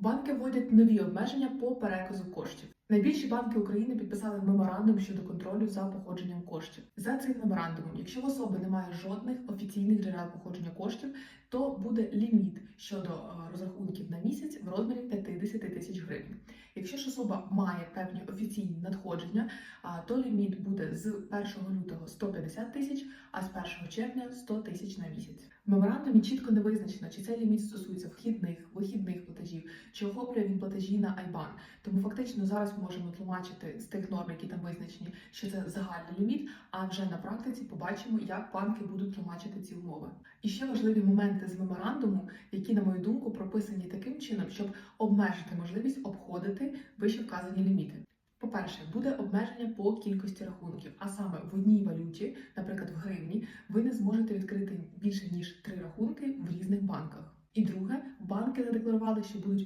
Банки вводять нові обмеження по переказу коштів. Найбільші банки України підписали меморандум щодо контролю за походженням коштів. За цим меморандумом, якщо в особи немає жодних офіційних джерел походження коштів, то буде ліміт щодо е, розрахунків на місяць в розмірі 50 тисяч гривень. Якщо ж особа має певні офіційні надходження, то ліміт буде з 1 лютого 150 тисяч, а з 1 червня 100 тисяч на місяць. В меморандумі чітко не визначено, чи цей ліміт стосується вхідних, вихідних платежів, чи охоплює він платежі на IBAN. Тому фактично зараз ми можемо тлумачити з тих норм, які там визначені, що це загальний ліміт. А вже на практиці побачимо, як банки будуть тлумачити ці умови. І ще важливі моменти з меморандуму, які, на мою думку, прописані таким чином, щоб обмежити можливість обходити вище вказані ліміти. По-перше, буде обмеження по кількості рахунків, а саме в одній валюті, наприклад, в гривні, ви не зможете відкрити більше ніж три рахунки в різних банках. І друге, банки задекларували, що будуть